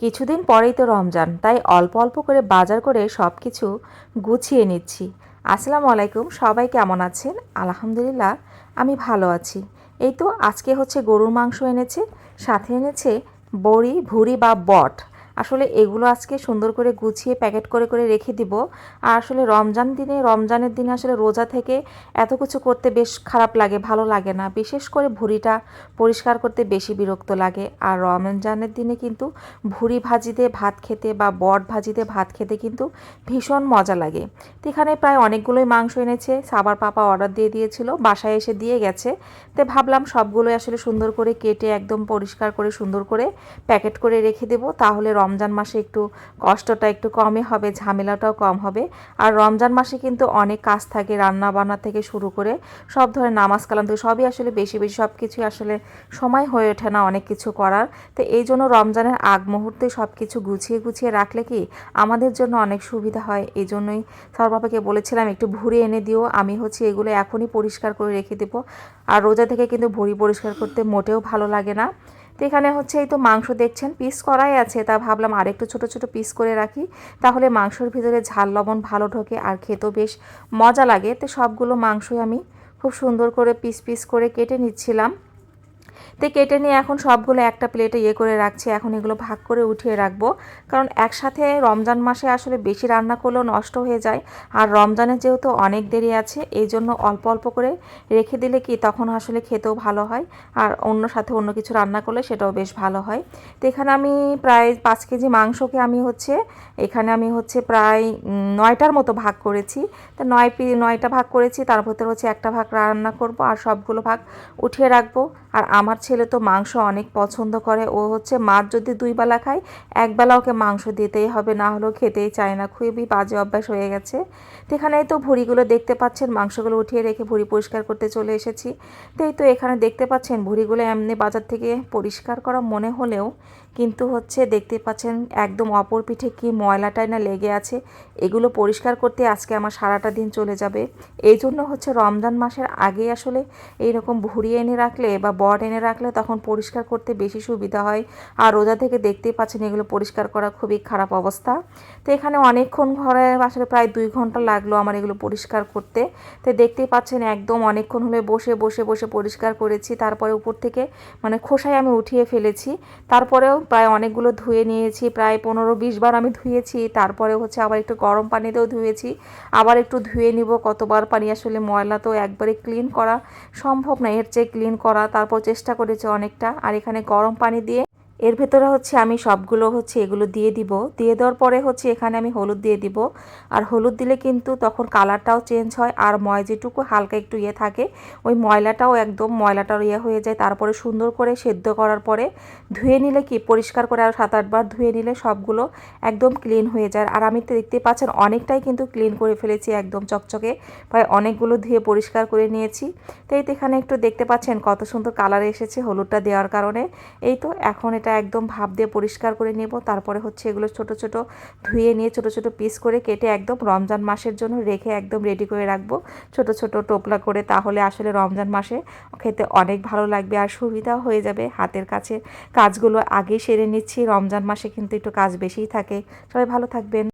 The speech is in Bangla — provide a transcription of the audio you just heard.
কিছুদিন পরেই তো রমজান, তাই অল্প অল্প করে বাজার করে সব কিছু গুছিয়ে নিচ্ছি। আসসালামু আলাইকুম, সবাই কেমন আছেন? আলহামদুলিল্লাহ, আমি ভালো আছি। এই তো আজকে হচ্ছে গরুর মাংস এনেছে, সাথে এনেছে বড়ি, ভুড়ি বা বট। আসলে এগুলো আজকে সুন্দর করে গুছিয়ে প্যাকেট করে করে রেখে দিব। আর আসলে রমজান দিনে, রমজানের দিনে আসলে রোজা থেকে এত কিছু করতে বেশ খারাপ লাগে, ভালো লাগে না। বিশেষ করে ভুঁড়িটা পরিষ্কার করতে বেশি বিরক্ত লাগে। আর রমজানের দিনে কিন্তু ভুঁড়ি ভাজিতে, ভাত খেতে বা বট ভাজিতে, ভাত খেতে কিন্তু ভীষণ মজা লাগে। তো এখানে প্রায় অনেকগুলোই মাংস এনেছে। সাবার পাপা অর্ডার দিয়ে দিয়েছিল, বাসায় এসে দিয়ে গেছে। তো ভাবলাম সবগুলোই আসলে সুন্দর করে কেটে, একদম পরিষ্কার করে, সুন্দর করে প্যাকেট করে রেখে দেবো। তাহলে রমজান মাসে একটু কষ্টটা একটু কমই হবে, ঝামেলাটাও কম হবে। আর রমজান মাসে কিন্তু অনেক কাজ থাকে রান্না বান্না থেকে শুরু করে সব ধরনের নামাজ কালাম থেকে, সবই আসলে বেশি বেশি সব কিছুই আসলে সময় হয়ে ওঠে না অনেক কিছু করার। তো এই জন্য রমজানের আগ মুহূর্তে সব কিছু গুছিয়ে গুছিয়ে রাখলে কি আমাদের জন্য অনেক সুবিধা হয়। এই জন্যই সর বাবাকে বলেছিলাম, একটু ভুড়ি এনে দিও, আমি হচ্ছে এগুলো এখনই পরিষ্কার করে রেখে দেবো। আর রোজা থেকে কিন্তু ভুড়ি পরিষ্কার করতে মোটেও ভালো লাগে না। তো এখানে হচ্ছে এই তো মাংস দেখছেন পিস করাই আছে, তা ভাবলাম আর একটু ছোটো ছোটো পিস করে রাখি। তাহলে মাংসর ভিতরে ঝাল, লবণ ভালো ঢোকে আর খেতেও বেশ মজা লাগে। তো সবগুলো মাংসই আমি খুব সুন্দর করে পিস পিস করে কেটে নিচ্ছিলাম। তো কেটে নিয়ে এখন সবগুলো একটা প্লেটে ইয়ে করে রাখছি। এখন এগুলো ভাগ করে উঠিয়ে রাখব। কারণ একসাথে রমজান মাসে আসলে বেশি রান্না করলেও নষ্ট হয়ে যায়। আর রমজানে যেহেতু অনেক দেরি আছে, এই জন্য অল্প অল্প করে রেখে দিলে কি তখন আসলে খেতেও ভালো হয়। আর অন্য সাথে অন্য কিছু রান্না করলে সেটাও বেশ ভালো হয়। তো এখানে আমি প্রায় পাঁচ কেজি মাংসকে আমি হচ্ছে, এখানে আমি হচ্ছে প্রায় নয়টার মতো ভাগ করেছি। তো নয় পি, নয়টা ভাগ করেছি, তার ভেতর হচ্ছে একটা ভাগ রান্না করব আর সবগুলো ভাগ উঠিয়ে রাখব। আর আমার ছেলে তো মাংস অনেক পছন্দ করে। ও হচ্ছে মাছ যদি দুই বেলা খায় একবেলা ওকে মাংস দিতেই হবে, না হলেও খেতেই চায় না। খুবই বাজে অভ্যাস হয়ে গেছে। এখানেই তো ভুড়িগুলো দেখতে পাচ্ছেন, মাংসগুলো উঠিয়ে রেখে ভুড়ি পরিষ্কার করতে চলে এসেছি। তো এই তো এখানে দেখতে পাচ্ছেন, ভুড়িগুলো এমনি বাজার থেকে পরিষ্কার করা মনে হলেও কিন্তু হচ্ছে দেখতে পাচ্ছেন একদম অপর পিঠে কি ময়লাটাই না লেগে আছে। এগুলো পরিষ্কার করতে আজকে আমার সারাটা দিন চলে যাবে। এই জন্য হচ্ছে রমজান মাসের আগে আসলে এইরকম ভুড়ি এনে রাখলে বা বট এনে রাখলে তখন পরিষ্কার করতে বেশি সুবিধা হয়। আর রোজা থেকে দেখতেই পাচ্ছেন এগুলো পরিষ্কার করা খুবই খারাপ অবস্থা। তো এখানে অনেকক্ষণ ঘরে আসলে প্রায় দুই ঘণ্টা লাগল আমার এগুলো পরিষ্কার করতে। তো দেখতেই পাচ্ছেন একদম অনেকক্ষণ হলে বসে বসে বসে পরিষ্কার করেছি। তারপরে উপর থেকে মানে খোসায় আমি উঠিয়ে ফেলেছি। তারপরেও প্রায় অনেকগুলো ধুয়ে নিয়েছি, প্রায় পনেরো বিশ বার আমি ধুয়েছি, তারপরে হচ্ছে আবার একটু গরম পানিতেও ধুয়েছি। আবার একটু ধুয়ে নিব, কতবার পানি আসলে ময়লা তো একবারে ক্লিন করা সম্ভব না, এর চেয়ে ক্লিন করা, তারপর চেষ্টা করেছি অনেকটা। আর এখানে গরম পানি দিয়ে এর ভেতরে হচ্ছে আমি সবগুলো হচ্ছে এগুলো দিয়ে দিব। দিয়ে দেওয়ার পরে হচ্ছে এখানে আমি হলুদ দিয়ে দিব। আর হলুদ দিলে কিন্তু তখন কালারটাও চেঞ্জ হয় আর ময় যেটুকু হালকা একটু ইয়ে থাকে, ওই ময়লাটাও একদম ময়লাটাও ইয়ে হয়ে যায়। তারপরে সুন্দর করে সেদ্ধ করার পরে ধুয়ে নিলে কি, পরিষ্কার করে আর সাত আটবার ধুয়ে নিলে সবগুলো একদম ক্লিন হয়ে যায়। আর আমি তো দেখতে পাচ্ছেন অনেকটাই কিন্তু ক্লিন করে ফেলেছি একদম চকচকে, প্রায় অনেকগুলো ধুয়ে পরিষ্কার করে নিয়েছি। তো এই তো এখানে একটু দেখতে পাচ্ছেন কত সুন্দর কালার এসেছে হলুদটা দেওয়ার কারণে। এই তো এখন এটা একদম ভাপ দিয়ে পরিষ্কার করে নেব। তারপরে হচ্ছে এগুলো ছোট ছোট ধুয়ে নিয়ে ছোট ছোট পিস করে কেটে একদম রমজান মাসের জন্য রেখে একদম রেডি করে রাখব। ছোট ছোট টোপলা করে তাহলে আসলে রমজান মাসে খেতে অনেক ভালো লাগবে আর সুবিধা হয়ে যাবে। হাতের কাছে কাজগুলো আগে সেরে নিচ্ছি। রমজান মাসে কিন্তু একটু কাজ বেশিই থাকে। সবাই ভালো থাকবেন।